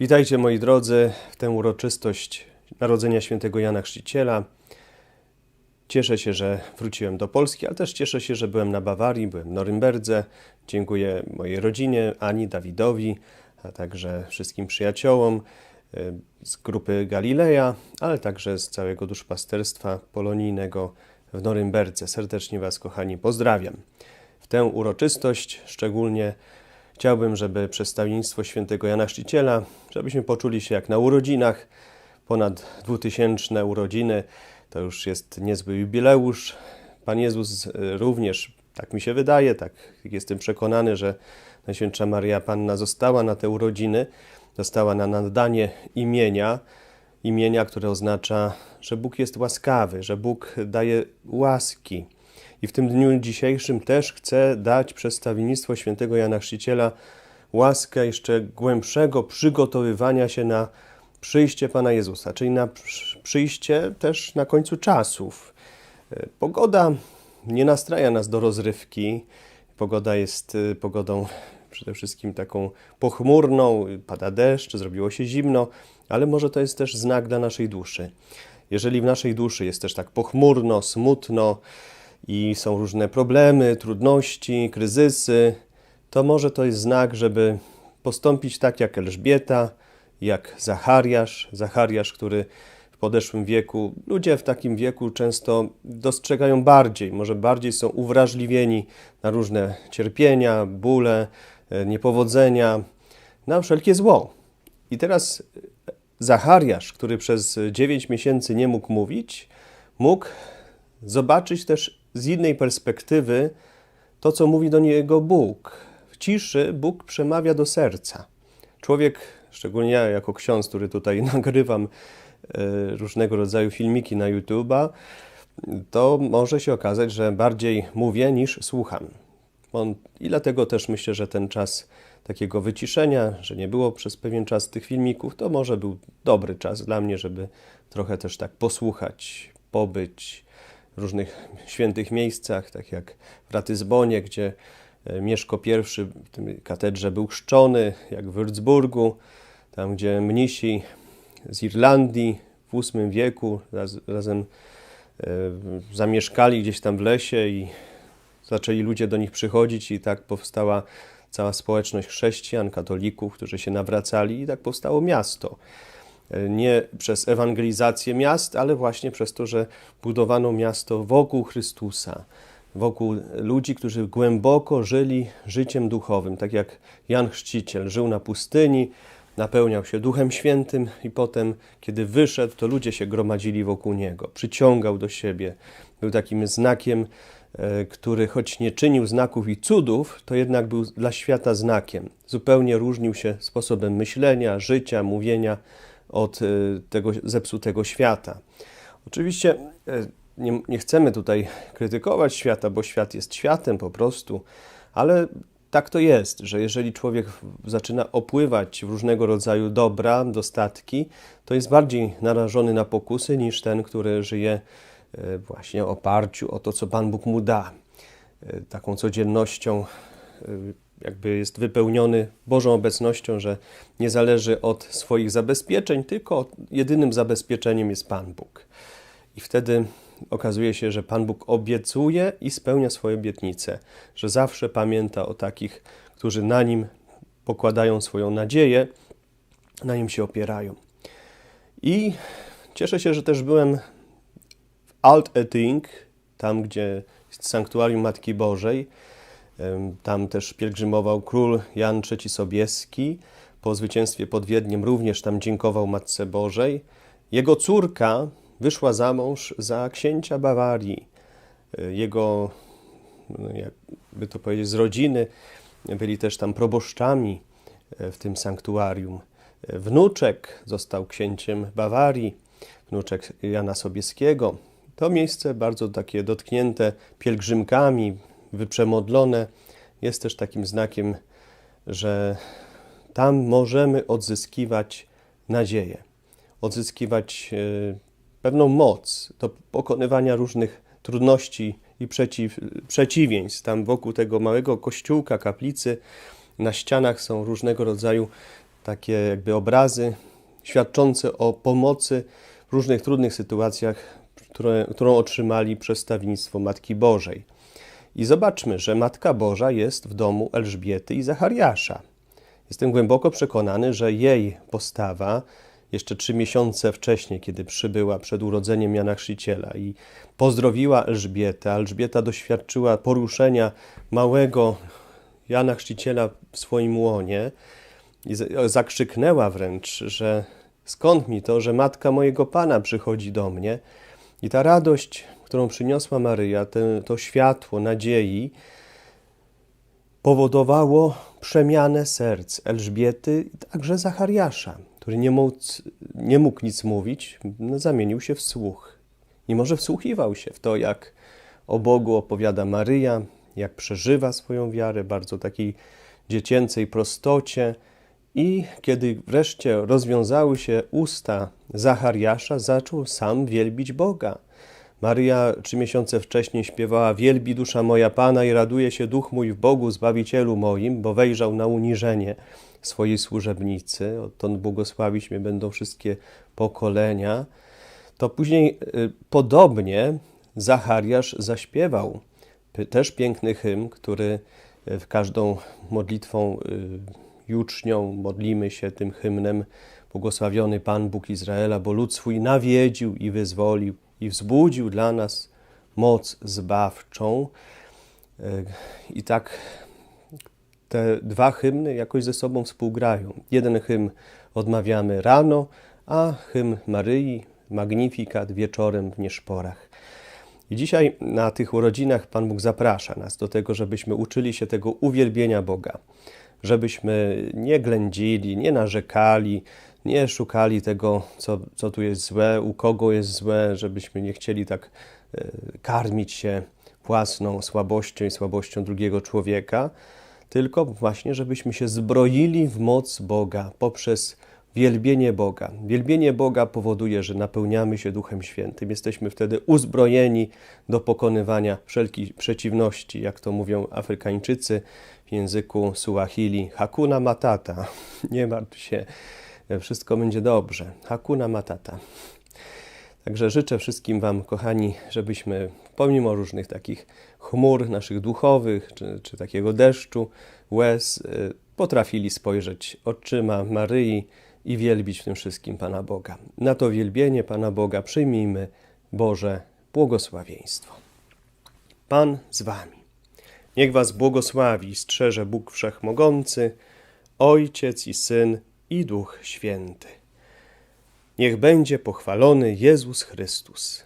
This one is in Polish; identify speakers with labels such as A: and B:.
A: Witajcie moi drodzy w tę uroczystość Narodzenia Świętego Jana Chrzciciela. Cieszę się, że wróciłem do Polski, ale też cieszę się, że byłem na Bawarii, byłem w Norymberdze. Dziękuję mojej rodzinie, Ani, Dawidowi, a także wszystkim przyjaciołom y, z grupy Galileja, ale także z całego duszpasterstwa polonijnego w Norymberdze. Serdecznie Was, kochani, pozdrawiam. W tę uroczystość szczególnie Chciałbym, żeby przedstawienictwo świętego Jana Chrzciciela, żebyśmy poczuli się jak na urodzinach, ponad dwutysięczne urodziny, to już jest niezły jubileusz. Pan Jezus y, również, tak mi się wydaje, tak jestem przekonany, że Najświętsza Maria Panna została na te urodziny, została na nadanie imienia, imienia, które oznacza, że Bóg jest łaskawy, że Bóg daje łaski. I w tym dniu dzisiejszym też chcę dać przedstawienictwo świętego Jana Chrzciciela łaskę jeszcze głębszego przygotowywania się na przyjście Pana Jezusa, czyli na przyjście też na końcu czasów. E, pogoda nie nastraja nas do rozrywki. Pogoda jest e, pogodą przede wszystkim taką pochmurną, pada deszcz, zrobiło się zimno, ale może to jest też znak dla naszej duszy. Jeżeli w naszej duszy jest też tak pochmurno, smutno, i są różne problemy, trudności, kryzysy, to może to jest znak, żeby postąpić tak jak Elżbieta, jak Zachariasz. Zachariasz, który w podeszłym wieku, ludzie w takim wieku często dostrzegają bardziej, może bardziej są uwrażliwieni na różne cierpienia, bóle, e, niepowodzenia, na wszelkie zło. I teraz Zachariasz, który przez 9 miesięcy nie mógł mówić, mógł zobaczyć też z innej perspektywy to, co mówi do niego Bóg. W ciszy Bóg przemawia do serca. Człowiek, szczególnie ja jako ksiądz, który tutaj nagrywam e, różnego rodzaju filmiki na YouTube'a, to może się okazać, że bardziej mówię niż słucham. I dlatego też myślę, że ten czas takiego wyciszenia, że nie było przez pewien czas tych filmików, to może był dobry czas dla mnie, żeby trochę też tak posłuchać, pobyć, różnych świętych miejscach, tak jak w Ratyzbonie, gdzie e, Mieszko I w tym katedrze był chrzczony, jak w Würzburgu, tam gdzie mnisi z Irlandii w VIII wieku raz, razem e, zamieszkali gdzieś tam w lesie i zaczęli ludzie do nich przychodzić i tak powstała cała społeczność chrześcijan, katolików, którzy się nawracali i tak powstało miasto nie przez ewangelizację miast, ale właśnie przez to, że budowano miasto wokół Chrystusa, wokół ludzi, którzy głęboko żyli życiem duchowym, tak jak Jan Chrzciciel żył na pustyni, napełniał się Duchem Świętym i potem, kiedy wyszedł, to ludzie się gromadzili wokół niego, przyciągał do siebie, był takim znakiem, e, który choć nie czynił znaków i cudów, to jednak był dla świata znakiem. Zupełnie różnił się sposobem myślenia, życia, mówienia, od y, tego zepsutego świata. Oczywiście y, nie, nie chcemy tutaj krytykować świata, bo świat jest światem po prostu, ale tak to jest, że jeżeli człowiek zaczyna opływać w różnego rodzaju dobra, dostatki, to jest bardziej narażony na pokusy niż ten, który żyje y, właśnie oparciu o to, co Pan Bóg mu da. Taką codziennością jakby jest wypełniony Bożą obecnością, że nie zależy od swoich zabezpieczeń, tylko jedynym zabezpieczeniem jest Pan Bóg. I wtedy okazuje się, że Pan Bóg obiecuje i spełnia swoje obietnice, że zawsze pamięta o takich, którzy na nim pokładają swoją nadzieję, na nim się opierają. I cieszę się, że też byłem w Alt-Eting, tam gdzie jest sanktuarium Matki Bożej tam też pielgrzymował król Jan III Sobieski. Po zwycięstwie pod Wiedniem również tam dziękował Matce Bożej. Jego córka wyszła za mąż za księcia Bawarii. E, jego, no jakby to powiedzieć, z rodziny byli też tam proboszczami e, w tym sanktuarium. E, wnuczek został księciem Bawarii, wnuczek Jana Sobieskiego. To miejsce bardzo takie dotknięte pielgrzymkami, wyprzemodlone, jest też takim znakiem, że tam możemy odzyskiwać nadzieję, odzyskiwać e, pewną moc do pokonywania różnych trudności i przeciw, przeciwieństw. Tam wokół tego małego kościółka, kaplicy, na ścianach są różnego rodzaju takie jakby obrazy świadczące o pomocy w różnych trudnych sytuacjach, które, którą otrzymali przedstawienictwo Matki Bożej. I zobaczmy, że Matka Boża jest w domu Elżbiety i Zachariasza. Jestem głęboko przekonany, że jej postawa jeszcze trzy miesiące wcześniej, kiedy przybyła przed urodzeniem Jana Chrzciciela i pozdrowiła Elżbietę. Elżbieta doświadczyła poruszenia małego Jana Chrzciciela w swoim łonie i zakrzyknęła wręcz, że skąd mi to, że matka mojego Pana przychodzi do mnie. I ta radość, którą przyniosła Maryja, te, to światło nadziei, powodowało przemianę serc Elżbiety także Zachariasza, który nie mógł, nie mógł nic mówić, no, zamienił się w słuch. I może wsłuchiwał się w to, jak o Bogu opowiada Maryja, jak przeżywa swoją wiarę, bardzo takiej dziecięcej prostocie. I kiedy wreszcie rozwiązały się usta Zachariasza, zaczął sam wielbić Boga. Maryja trzy miesiące wcześniej śpiewała Wielbi dusza moja Pana i raduje się duch mój w Bogu Zbawicielu moim, bo wejrzał na uniżenie swojej służebnicy. Odtąd błogosławić mnie będą wszystkie pokolenia. To później y, podobnie Zachariasz zaśpiewał też piękny hymn, który y, w każdą modlitwą y, jucznią modlimy się tym hymnem. Błogosławiony Pan Bóg Izraela, bo lud swój nawiedził i wyzwolił i wzbudził dla nas moc zbawczą. I tak te dwa hymny jakoś ze sobą współgrają. Jeden hymn odmawiamy rano, a hymn Maryi, Magnifikat wieczorem w nieszporach. I dzisiaj na tych urodzinach Pan Bóg zaprasza nas do tego, żebyśmy uczyli się tego uwielbienia Boga, żebyśmy nie ględzili, nie narzekali, nie szukali tego, co, co tu jest złe, u kogo jest złe, żebyśmy nie chcieli tak e, karmić się własną słabością i słabością drugiego człowieka, tylko właśnie, żebyśmy się zbroili w moc Boga poprzez wielbienie Boga. Wielbienie Boga powoduje, że napełniamy się Duchem Świętym. Jesteśmy wtedy uzbrojeni do pokonywania wszelkich przeciwności, jak to mówią Afrykańczycy w języku Suahili. Hakuna matata. Nie martw się, wszystko będzie dobrze. Hakuna matata. Także życzę wszystkim Wam, kochani, żebyśmy pomimo różnych takich chmur naszych duchowych, czy, czy takiego deszczu, łez, y, potrafili spojrzeć oczyma Maryi i wielbić w tym wszystkim Pana Boga. Na to wielbienie Pana Boga przyjmijmy Boże błogosławieństwo. Pan z Wami. Niech Was błogosławi i strzeże Bóg Wszechmogący, Ojciec i Syn i Duch Święty. Niech będzie pochwalony Jezus Chrystus.